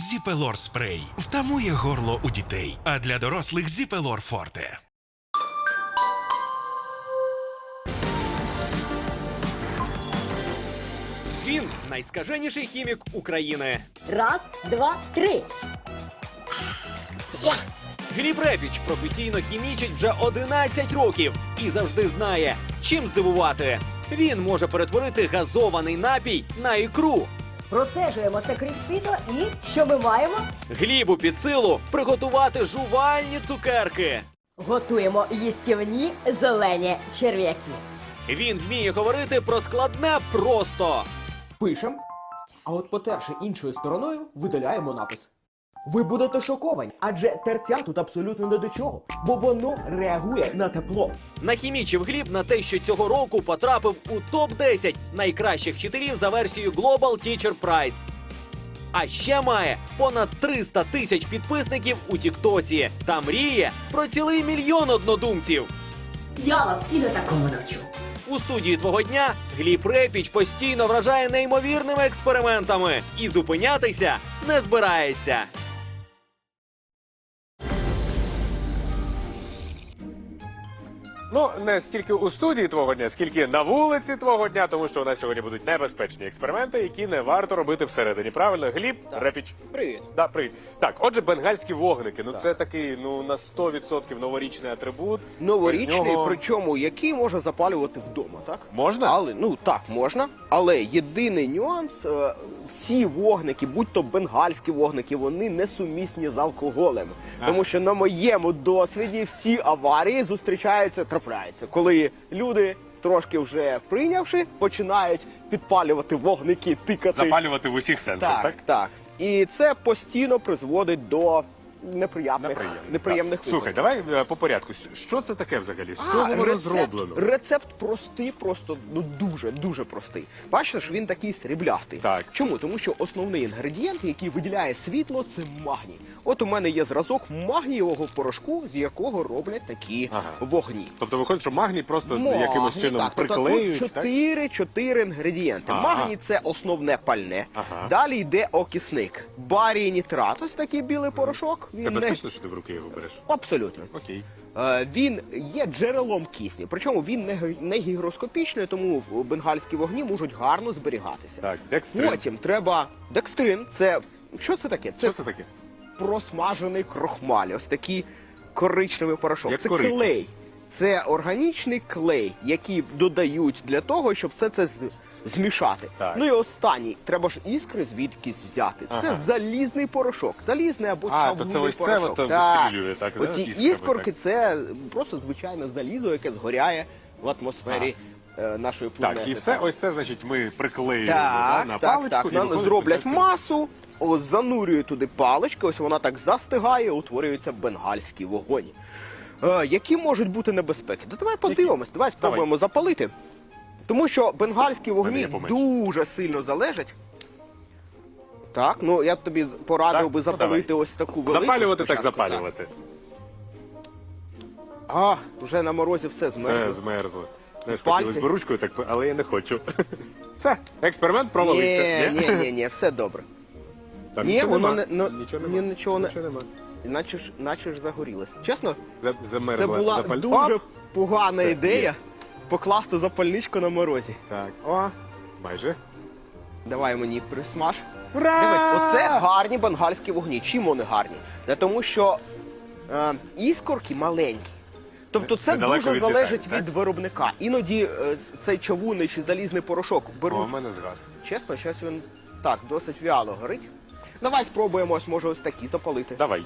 Зіпелор спрей втамує горло у дітей, а для дорослих Зіпелор Форте. Він найскаженіший хімік України. Раз, два, три. Гліб Репіч професійно хімічить вже 11 років і завжди знає, чим здивувати. Він може перетворити газований напій на ікру. Процежуємо це крізь сито і що ми маємо? Глібу під силу приготувати жувальні цукерки. Готуємо їстівні зелені черв'яки. Він вміє говорити про складне просто. Пишем, а от потерши іншою стороною, видаляємо напис. Ви будете шоковані, адже терця тут абсолютно не до чого, бо воно реагує на тепло. Нахімічив Гліб на те, що цього року потрапив у топ-10 найкращих вчителів за версією Global Teacher Prize. А ще має понад 300 тисяч підписників у Тіктоці та мріє про цілий мільйон однодумців. Я вас і не такому навчу. У студії твого дня Гліб Репіч постійно вражає неймовірними експериментами і зупинятися не збирається. Ну, не стільки у студії твого дня, скільки на вулиці твого дня, тому що у нас сьогодні будуть небезпечні експерименти, які не варто робити всередині. Правильно, Гліб Репіч. Привіт. Да, привіт. Так, отже, бенгальські вогники. Ну це такий ну на 100% новорічний атрибут. Новорічний, нього... причому який можна запалювати вдома, так? Можна? Але ну так, можна. Але єдиний нюанс: е, всі вогники, будь-то бенгальські вогники, вони не сумісні з алкоголем. Тому що на моєму досвіді всі аварії зустрічаються, трапляються, коли люди. Трошки вже прийнявши, починають підпалювати вогники, тикати. запалювати в усіх сенсах, так? так, так. І це постійно призводить до Неприємно. неприємних Так. Слухай, давай е, по порядку. Що це таке взагалі? З чого воно рецепт- зроблено? Рецепт простий, просто ну дуже дуже простий. Бачиш, він такий сріблястий. Так. Чому? Тому що основний інгредієнт, який виділяє світло, це магній. От у мене є зразок магнієвого порошку, з якого роблять такі Ага. вогні. Тобто виходить, що магній просто Магній, якимось чином так, тобто приклеюють, тут чотири, чотири інгредієнти. Ага. Магній це основне пальне. Ага. Далі йде окисник. Барій нітрат, ось такий білий порошок. Він Це не- безпечно, що ти в руки його береш? Абсолютно. Окей. Е, Він є джерелом кисню, причому він не, не гігроскопічний, тому бенгальські вогні можуть гарно зберігатися. Так, декстрин. Потім треба декстрин. Це що це таке? Що це таке? Просмажений крохмаль. Ось такий коричневий порошок. Як це кориця. клей. Це органічний клей, який додають для того, щоб все це з- змішати. Так. Ну і останній, треба ж іскри звідкись взяти. Це Ага. залізний порошок, залізний або А, то чавунний це ось це порошок. от Так. вистрілює, так, да, Оці іскрами, іскорки так. це просто звичайне залізо, яке згоряє в атмосфері е, нашої планети. Так, і все ось це, значить, ми приклеюємо Так, да, на так, паличку. так. і виходить зроблять масу, ось занурюють туди палички, ось вона так застигає, утворюється бенгальський вогонь. Е, які можуть бути небезпеки? Да давай подивимось, давай спробуємо запалити. Тому що бенгальські вогні є поменше. дуже сильно залежать. Так, ну я б тобі порадив Так? би Ну, запалити давай. ось таку велику. Запалювати так спочатку, запалювати. А, вже на морозі все Все змерзло. змерзло. Знаєш, Пальці. хотілося б ручкою, так, але я не хочу. Все, експеримент провалився. Ні, ні, ні, ні, все добре. Там Ні, нічого воно нема. не- ну, нічого ні, нема. нічого не- нема. Наче ж, наче ж загорілось. Чесно, За- Це була запаль- дуже Оп! погана Все, ідея покласти запальничку на морозі. Так, о, майже. Давай мені присмаж. Ура! Дивись, оце гарні бенгальські вогні. Чим вони гарні? Та тому що е, іскорки маленькі. Тобто це Недалеко дуже відлітають, залежить так? від виробника. Іноді е, цей чавунний чи залізний порошок О, беруть. у мене згас. Чесно, щось він так, досить вяло горить. Давай спробуємо, ось може ось такі запалити. Давай.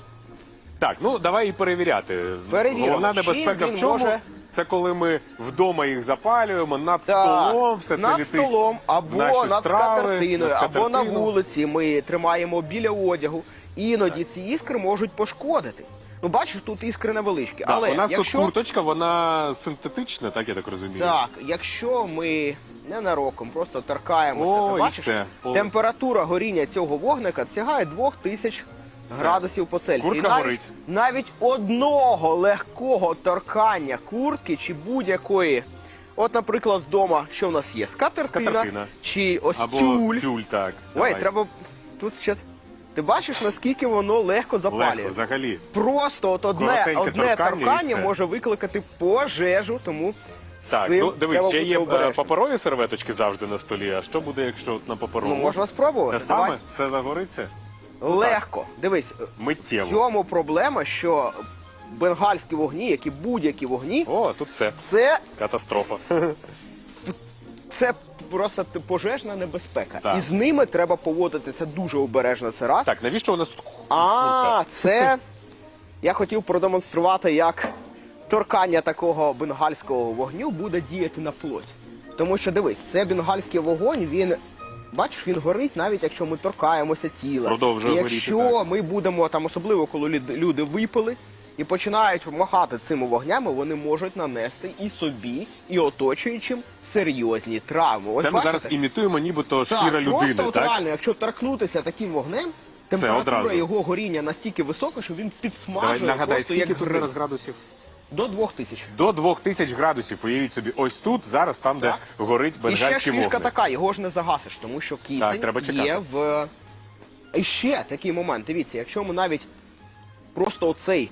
Так, ну давай і перевіряти. Перевіримо, Головна чим небезпека він в чому? може- Це коли ми вдома їх запалюємо, над Так, столом, все це над літить. столом або наші над страви, скатертиною, на або на скатертину. вулиці. Ми тримаємо біля одягу. Іноді ці іскри можуть пошкодити. Ну, бачиш, тут іскри невеличкі. Але у нас якщо тут курточка, вона синтетична, так я так розумію. так, якщо ми ненароком просто торкаємося, О, то бачиш, все. Температура горіння цього вогника сягає 2000 градусів по Цельсію. Куртка І навіть, горить. навіть одного легкого торкання куртки чи будь-якої. От, наприклад, вдома, що в нас є? Скатертина, Скатертина. чи ось Або тюль. тюль, так. Ой, Давай. треба тут ще Ти бачиш, наскільки воно легко запалює. Легко, взагалі. Просто от одне, Коротеньке одне торкання і торкання все. може викликати пожежу, тому Так, ну дивись, ще є е, паперові серветочки завжди на столі. А що буде, якщо от на паперову? Ну, можна спробувати. Те Давай. саме? Все загориться? Легко. Дивись, в Миттєво. цьому проблема, що бенгальські вогні, як і будь-які вогні, О, тут все. це, Катастрофа. це просто пожежна небезпека. Так. І з ними треба поводитися дуже обережно. Це раз. Так, навіщо у нас тут А, це я хотів продемонструвати, як торкання такого бенгальського вогню буде діяти на плоть. Тому що дивись, це бенгальський вогонь, він. Бачиш, він горить, навіть якщо ми торкаємося тіла. Продовжує І горіти, Якщо так. ми будемо там, особливо коли люди випили і починають махати цими вогнями, вони можуть нанести і собі, і оточуючим серйозні травми. Ось Це ми бачите? зараз імітуємо, нібито Так, шкіра людини, просто от так? реально, якщо торкнутися таким вогнем, температура одразу. його горіння настільки висока, що він Давай нагадай, просто скільки як тут гриль. зараз градусів? До 2000. До 2000 градусів. Уявіть собі, ось тут, зараз там, де Так. горить І ще ж бенгальський фішка вогник. така, його ж не загасиш, тому що Так, треба чекати. є в. І ще такий момент. Дивіться, якщо ми навіть просто оцей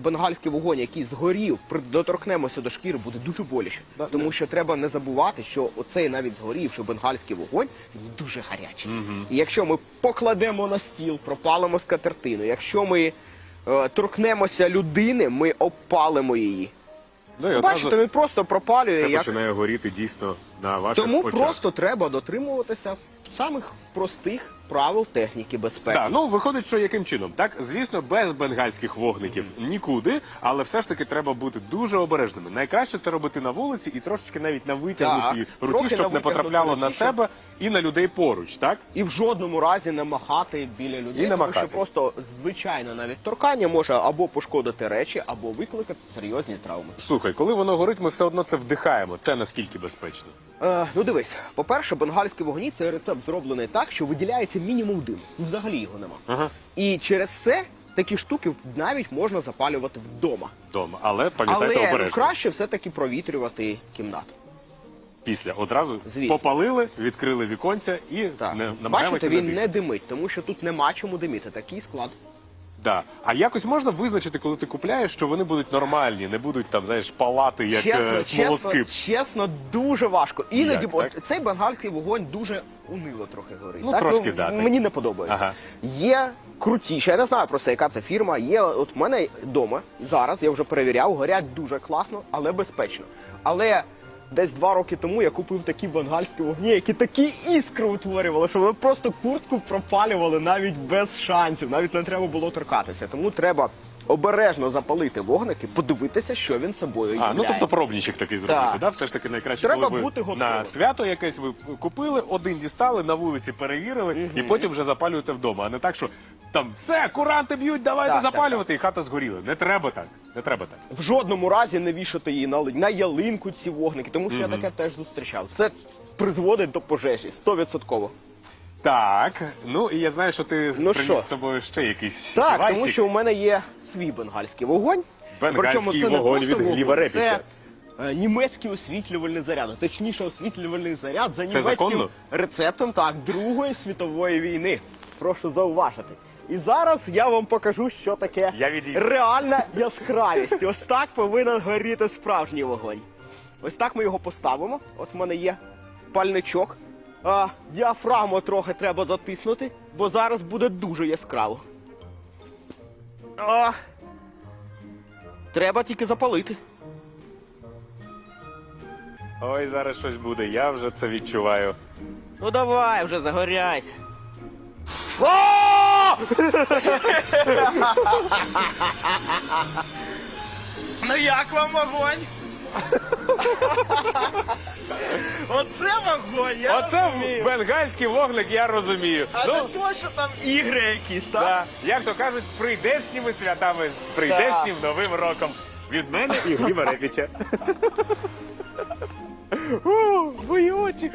бенгальський вогонь, який згорів, доторкнемося до шкіри, буде дуже боляче. Тому що треба не забувати, що оцей навіть згорівший бенгальський вогонь він дуже гарячий. І якщо ми покладемо на стіл, пропалимо скатертину, якщо ми е, торкнемося людини, ми опалимо її. Ну, і Бачите, він просто пропалює. це як... починає горіти дійсно на ваших Тому очах. просто треба дотримуватися самих простих правил техніки безпеки. Так, ну виходить, що яким чином? Так, звісно, без бенгальських вогників нікуди, але все ж таки треба бути дуже обережними. Найкраще це робити на вулиці і трошечки навіть на витягнутій Так, руці, трохи щоб не потрапляло на себе і на людей поруч, так? І в жодному разі не махати біля людей, І не тому махати. що просто звичайне навіть торкання може або пошкодити речі, або викликати серйозні травми. Слухай, коли воно горить, ми все одно це вдихаємо. Це наскільки безпечно? Е, ну дивись, по-перше, бенгальські вогні це рецепт зроблений так, що виділяється мінімум диму. Взагалі його нема. Ага. І через це такі штуки навіть можна запалювати вдома. Дома, Але пам'ятайте Але ну, обережно. краще все-таки провітрювати кімнату. Після одразу Звісно. попалили, відкрили віконця і Так. не намагаємося Бачите, він набігти. не димить, тому що тут нема чому диміти. Такий склад. Да. А якось можна визначити, коли ти купляєш, що вони будуть нормальні, не будуть там, знаєш, палати як чесно, е, чесно, смолоскип. чесно, дуже важко. Іноді Як, так? цей бенгальський вогонь дуже унило трохи горить. Ну, так? трошки, да, так. Мені не подобається. Ага. Є крутіші, я не знаю просто, яка це фірма. Є от в мене вдома зараз, я вже перевіряв, горять дуже класно, але безпечно. Але десь два роки тому я купив такі бенгальські вогні, які такі іскри утворювали, що вони просто куртку пропалювали навіть без шансів, навіть не треба було торкатися. Тому треба. Обережно запалити вогники, подивитися, що він собою А, ну тобто пробничок такий зробити, Так. да? Все ж таки найкраще, Треба коли ви бути готовим. на свято якесь ви купили, один дістали, на вулиці перевірили, і потім вже запалюєте вдома. А не так, що там все, куранти б'ють, давайте Так, так, запалювати, і хата згоріла. Не треба так. Не треба так. в жодному разі не вішати її на, на ялинку ці вогники, тому що я таке теж зустрічав. Це призводить до пожежі, стовідсотково. Так, ну і я знаю, що ти Ну приніс що? з собою ще якийсь Так, девайсик. тому що у мене є свій бенгальський вогонь. Бенгальський Причому це не вогонь просто від Репіча. Це е, німецький освітлювальний заряд. Точніше, освітлювальний заряд за німецьким законно? рецептом так, Другої світової війни. Прошу зауважити. І зараз я вам покажу, що таке Я відійду. реальна яскравість. Ось так повинен горіти справжній вогонь. Ось так ми його поставимо. От в мене є пальничок. А, діафрагму трохи треба затиснути, бо зараз буде дуже яскраво. А, треба тільки запалити. Ой, зараз щось буде, я вже це відчуваю. Ну давай вже загоряйся. Ну як вам вогонь? Оце вогонь, я Оце розумію. бенгальський вогник, я розумію. А ну, не то, що там ігри якісь, так? Да. Як то кажуть, з прийдешніми святами, з прийдешнім новим роком. Від мене і Гліба Репіча. О, мої очі.